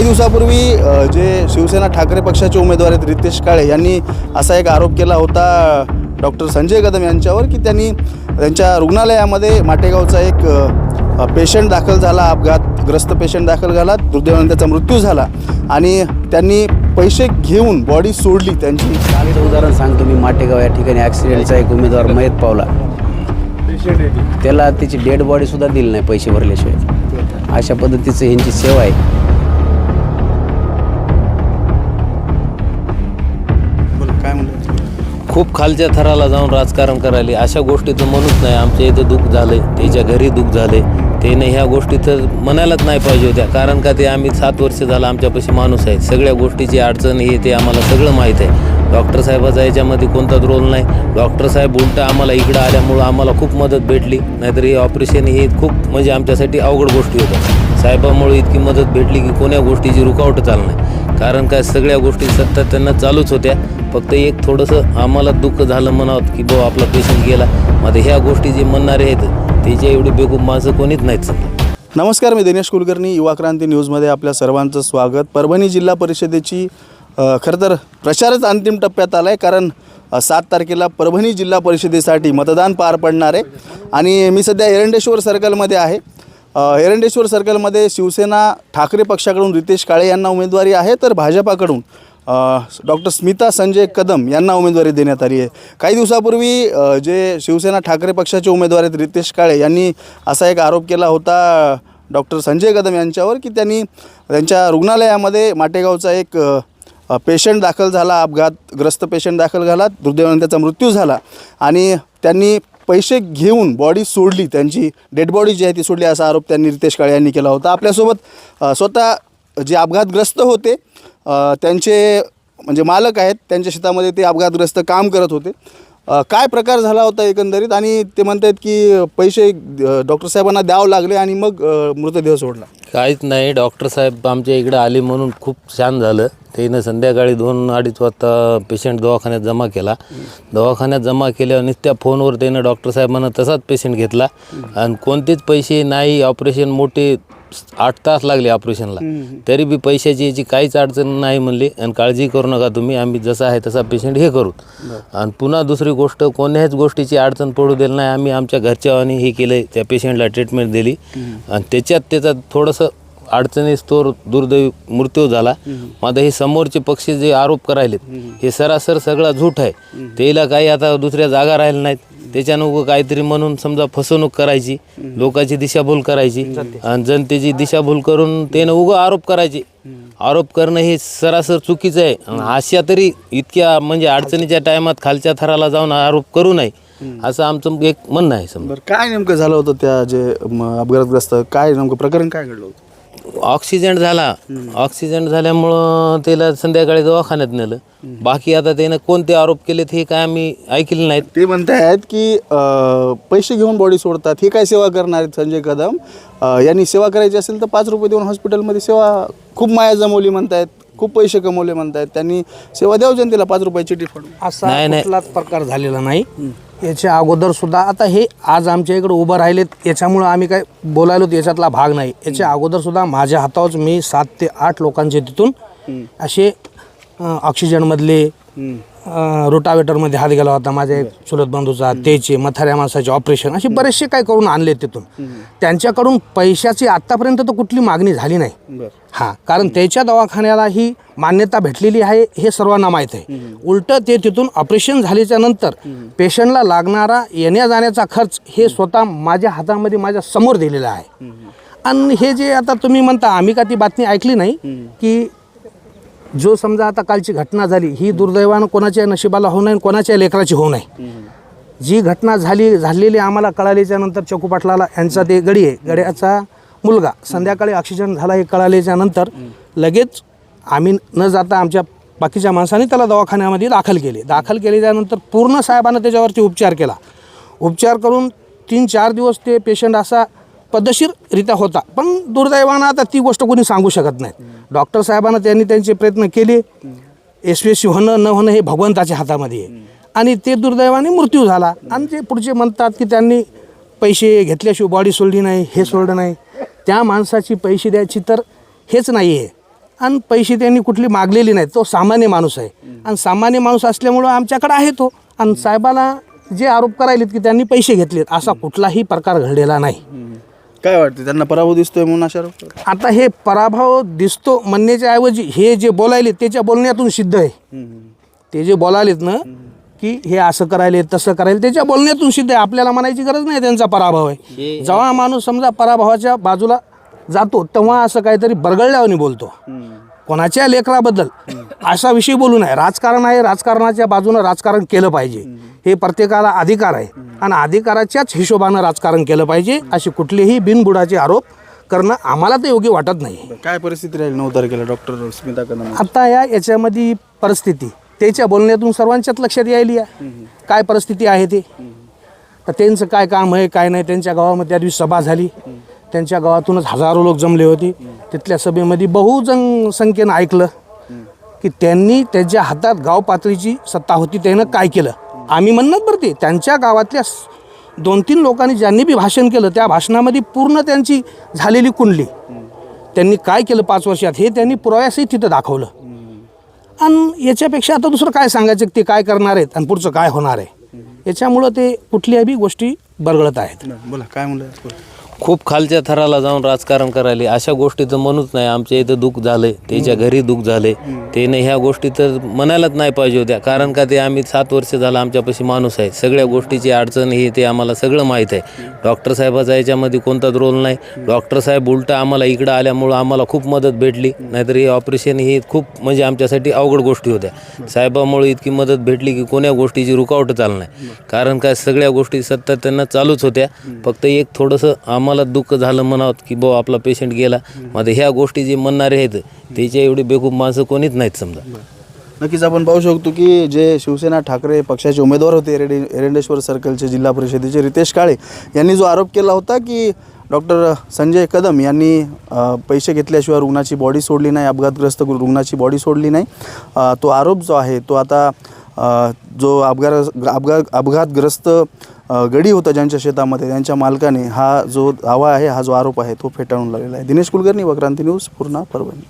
काही दिवसापूर्वी जे शिवसेना ठाकरे पक्षाचे उमेदवार आहेत रितेश काळे यांनी असा एक आरोप केला होता डॉक्टर संजय कदम यांच्यावर की त्यांनी त्यांच्या रुग्णालयामध्ये माटेगावचा एक पेशंट दाखल झाला अपघातग्रस्त पेशंट दाखल झाला दुर्दैवाने त्याचा मृत्यू झाला. आणि त्यांनी पैसे घेऊन बॉडी सोडली त्यांची. चांगलं उदाहरण सांगतो मी माटेगाव या ठिकाणी ॲक्सिडेंटचा एक उमेदवार मयत पावला. त्याला त्याची डेड बॉडी सुद्धा दिली नाही पैसे भरल्याशिवाय. अशा पद्धतीचं ह्यांची सेवा आहे. खूप खालच्या थराला जाऊन राजकारण करायले. अशा गोष्टीचं म्हणूच नाही. आमच्या इथं दुःख झालंय त्याच्या घरी दुःख झाले. त्याने ह्या गोष्टी तर म्हणायलाच नाही पाहिजे होत्या. कारण का ते आम्ही सात वर्ष झालं आमच्यापाशी माणूस आहे सगळ्या गोष्टीची अडचण हे ते आम्हाला सगळं माहीत आहे. डॉक्टर साहेबाचा याच्यामध्ये कोणताच रोल नाही. डॉक्टर साहेब उलटा आम्हाला इकडं आल्यामुळं आम्हाला खूप मदत भेटली. नाहीतर हे ऑपरेशन हे खूप म्हणजे आमच्यासाठी अवघड गोष्टी होत्या. साहेबामुळे इतकी मदत भेटली की कोण्या गोष्टीची रुकावट चालणार नाही. कारण काय सगळ्या गोष्टी सातत्यानं चालूच होत्या. फक्त एक थोडंसं आम्हाला दुःख झालं म्हणावं की भाऊ आपला पेशंट गेला. मग ह्या गोष्टी जे म्हणणारे आहेत त्याच्या एवढी बेकूप माणसं कोणीच नाहीत नमस्कार मी दिनेश कुलकर्णी युवा क्रांती न्यूजमध्ये आपल्या सर्वांचं स्वागत. परभणी जिल्हा परिषदेची खरं तर प्रचारच अंतिम टप्प्यात आला आहे कारण सात तारखेला परभणी जिल्हा परिषदेसाठी मतदान पार पडणार आहे. आणि मी सध्या एरंडेश्वर सर्कलमध्ये आहे. एरंडेश्वर सर्कलमध्ये शिवसेना ठाकरे पक्षाकडून रितेश काळे यांना उमेदवारी आहे तर भाजपाकडून डॉक्टर स्मिता संजय कदम यांना उमेदवारी देण्यात आली आहे. काही दिवसापूर्वी जे शिवसेना ठाकरे पक्षाचे उमेदवार आहेत रितेश काळे यांनी असा एक आरोप केला होता डॉक्टर संजय कदम यांच्यावर की त्यांनी त्यांच्या रुग्णालयामध्ये माटेगावचा एक पेशंट दाखल झाला अपघातग्रस्त पेशंट दाखल झाला दुर्दैवाने त्याचा मृत्यू झाला. आणि त्यांनी पैसे घेऊन बॉडी सोडली त्यांची. डेड बॉडी जी आहे ती सोडली असा आरोप त्यांनी रितेश काळे यांनी केला होता. आपल्यासोबत स्वतः जे अपघातग्रस्त होते त्यांचे म्हणजे मालक आहेत त्यांच्या शेतामध्ये ते अपघातग्रस्त काम करत होते. अ, काय प्रकार झाला होता एकंदरीत? आणि ते म्हणतात की पैसे डॉक्टर साहेबांना द्यावं लागले आणि मग अ, मृतदेह सोडला. काहीच नाही. डॉक्टर साहेब आमच्या इकडे आले म्हणून खूप छान झालं. त्यानं संध्याकाळी दोन अडीच वाजता पेशंट दवाखान्यात जमा केला. दवाखान्यात जमा केल्यावर नित्या फोनवर त्यानं डॉक्टर साहेबांना तसाच पेशंट घेतला. आणि कोणतेच पैसे नाही ऑपरेशन मोठे आठ तास लागले ऑपरेशनला. तरी बी पैशाची याची काहीच अडचण नाही म्हणली. आणि काळजी करू नका तुम्ही आम्ही जसा आहे तसा पेशंट हे करू. आणि पुन्हा दुसरी गोष्ट कोण्याच गोष्टीची अडचण पडू दिली नाही. आम्ही आमच्या घरच्यावानी हे केलं त्या पेशंटला ट्रीटमेंट दिली. आणि त्याच्यात त्याचा थोडंसं अडचणीस तो दुर्दैवी मृत्यू झाला. आता हे समोरचे पक्ष जे आरोप करायलेत हे सरासर सगळा झूट आहे. त्याला काही आता दुसऱ्या जागा राहिल्या नाहीत. त्याच्यानं काहीतरी म्हणून समजा फसवणूक करायची लोकांची दिशाभूल करायची आणि जनतेची दिशाभूल करून त्यानं उगं आरोप करायचे. आरोप करणं हे सरासर चुकीचं आहे. अशा तरी इतक्या म्हणजे अडचणीच्या टायमात खालच्या थराला जाऊन आरोप करू नये असं आमचं एक म्हणणं आहे समजा. काय नेमकं झालं होतं त्या जे अपघातग्रस्त? काय नेमकं प्रकरण काय घडलं होतं? ऑक्सिजन झाला. ऑक्सिजन झाल्यामुळं त्याला संध्याकाळी दवाखान्यात नेलं. बाकी आता त्यानं कोणते आरोप केलेत हे काय आम्ही ऐकले नाहीत. ते म्हणतायत की अ, पैसे घेऊन बॉडी सोडतात. हे काय सेवा करणार आहेत संजय कदम? अ, यांनी सेवा करायची असेल तर पाच रुपये देऊन हॉस्पिटलमध्ये सेवा खूप माया जमवली म्हणतायत. खूप पैसे कमवले म्हणतायत. त्यांनी सेवा द्याव जनतेला पाच रुपयाची फाडून. असा नाही, नाही. कुठलाच प्रकार झालेला नाही. याच्या अगोदर सुद्धा आता हे आज आमच्या इकडे उभं राहिलेत. याच्यामुळं आम्ही काय बोलायलो याच्यातला भाग नाही. याच्या अगोदर सुद्धा माझ्या हातावरच मी सात ते आठ लोकांचे तिथून असे ऑक्सिजनमधले रोटावेटरमध्ये हात गेला होता. माझ्या एक चुलत बंधूचा त्याचे मथाऱ्या माणसाचे ऑपरेशन असे बरेचसे काय करून आणले तिथून. त्यांच्याकडून पैशाची आत्तापर्यंत तर कुठली मागणी झाली नाही. हां कारण त्याच्या दवाखान्याला ही मान्यता भेटलेली आहे हे सर्वांना माहीत आहे. उलट ते तिथून ऑपरेशन झाल्याच्यानंतर पेशंटला लागणारा येण्या जाण्याचा खर्च हे स्वतः माझ्या हातामध्ये माझ्यासमोर दिलेला आहे. आणि हे जे आता तुम्ही म्हणता आम्ही का ती बातमी ऐकली नाही की जो समजा आता कालची घटना झाली ही दुर्दैवानं कोणाच्या नशिबाला होऊ नये कोणाच्या लेकराची होऊ नये. जी घटना झाली झालेली आम्हाला कळाल्याच्या नंतर चकू पाटलाला यांचा ते गडी आहे. गड्याचा मुलगा. संध्याकाळी ऑक्सिजन झाला हे कळाल्याच्या नंतर लगेच आम्ही न जाता आमच्या बाकीच्या माणसांनी त्याला दवाखान्यामध्ये दाखल केले. दाखल केल्याच्यानंतर पूर्ण साहेबानं त्याच्यावरती उपचार केला. उपचार करून तीन चार दिवस ते पेशंट असा पद्धतशीररित्या होता. पण दुर्दैवानं आता ती गोष्ट कोणी सांगू शकत नाही. डॉक्टर साहेबांना त्यांनी त्यांचे प्रयत्न केले. यशस्वी होणं न होणं हे भगवंताच्या हातामध्ये आहे. आणि ते दुर्दैवाने मृत्यू झाला. आणि ते पुढचे म्हणतात की त्यांनी पैसे घेतल्याशिवाय बॉडी सोडली नाही हे सोडलं नाही. त्या माणसाची पैसे द्यायची तर हेच नाही आहे. आणि पैसे त्यांनी कुठली मागलेली नाही. तो सामान्य माणूस आहे. आणि सामान्य माणूस असल्यामुळं आमच्याकडे आहे तो. आणि साहेबाला जे आरोप करायलेत की त्यांनी पैसे घेतलेत असा कुठलाही प्रकार घडलेला नाही. काय वाटते त्यांना पराभव दिसतोय म्हणून अशा आता हे पराभव दिसतो म्हणण्याच्या ऐवजी हे जे बोलायले त्याच्या बोलण्यातून सिद्ध आहे. ते जे बोलायलेत ना की हे असं करायले तसं करायले त्याच्या बोलण्यातून सिद्ध आहे. आपल्याला म्हणायची गरज नाही त्यांचा पराभव आहे. जेव्हा माणूस समजा पराभवाच्या बाजूला जातो तेव्हा असं काहीतरी बरगळल्यावानी बोलतो. कोणाच्या लेकराबद्दल? असा विषय बोलू नये. राजकारण आहे राजकारणाच्या बाजूनं राजकारण केलं पाहिजे. हे प्रत्येकाला अधिकार आहे. आणि अधिकाराच्याच हिशोबानं राजकारण केलं पाहिजे असे कुठलेही बिनबुडाचे आरोप करणं आम्हाला ते योग्य वाटत नाही. काय परिस्थिती राहील नऊ तारखेला डॉक्टर स्मिता कदम आता या याच्यामध्ये परिस्थिती. त्याच्या बोलण्यातून सर्वांच्याच लक्षात यायली आहे काय परिस्थिती आहे ते? तर त्यांचं काय काम आहे काय नाही त्यांच्या गावामध्ये त्या दिवशी सभा झाली. त्यांच्या गावातूनच हजारो लोक जमले होते. तिथल्या सभेमध्ये बहुजन संख्येनं ऐकलं की त्यांनी त्यांच्या हातात गाव पातळीची सत्ता होती त्यानं काय केलं? आम्ही म्हणणं बरं ते त्यांच्या गावातल्या दोन तीन लोकांनी ज्यांनी बी भाषण केलं त्या भाषणामध्ये पूर्ण त्यांची झालेली कुंडली. त्यांनी काय केलं पाच वर्षात हे त्यांनी पुराव्यासही तिथं दाखवलं. आणि याच्यापेक्षा आता दुसरं काय सांगायचं? ते काय करणार आहेत आणि पुढचं काय होणार आहे? याच्यामुळं ते कुठल्याही बी गोष्टी बरगळत आहेत. बोला काय म्हणलं? खूप खालच्या थराला जाऊन राजकारण करायला. अशा गोष्टी तर म्हणूच नाही आमच्या इथं दुःख झालंय. त्याच्या घरी दुःख झाले त्याने ह्या गोष्टी तर म्हणायलाच नाही पाहिजे होत्या. कारण का ते आम्ही सात वर्ष झालं आमच्यापाशी माणूस आहे. सगळ्या गोष्टीची अडचण ही ते आम्हाला सगळं माहीत आहे. डॉक्टर साहेबाचा याच्यामध्ये कोणताच रोल नाही. डॉक्टर साहेब उलटा आम्हाला इकडं आल्यामुळं आम्हाला खूप मदत भेटली. नाहीतर हे ऑपरेशन ही खूप म्हणजे आमच्यासाठी अवघड गोष्टी होत्या. साहेबामुळे इतकी मदत भेटली की कोण्या गोष्टीची रुकावट चालणार कारण काय सगळ्या गोष्टी सतत त्यांना चालूच होत्या. फक्त एक थोडंसं आम्हाला दुःख झालं म्हणावं की बुवा आपला पेशंट गेला. मग आता ह्या गोष्टी जे म्हणणारे आहेत त्याच्या एवढी बेकूप माणसं कोणीच नाहीत समजा. नक्कीच आपण पाहू शकतो की जे शिवसेना ठाकरे पक्षाचे उमेदवार होते एरडे एरंडेश्वर सर्कलचे जिल्हा परिषदेचे रितेश काळे यांनी जो आरोप केला होता की डॉक्टर संजय कदम यांनी अ, पैसे घेतल्याशिवाय रुग्णाची बॉडी सोडली नाही अपघातग्रस्त रुग्णाची बॉडी सोडली नाही. अ, तो आरोप जो आहे तो आता अ, जो अपघात अपघात अपघातग्रस्त गडी होता ज्यांच्या शेतामध्ये त्यांच्या मालकाने हा जो दावा आहे हा जो आरोप आहे तो फेटाळून लावलेला आहे. दिनेश कुलकर्णी वक्रांती न्यूज पूर्णा परभणी.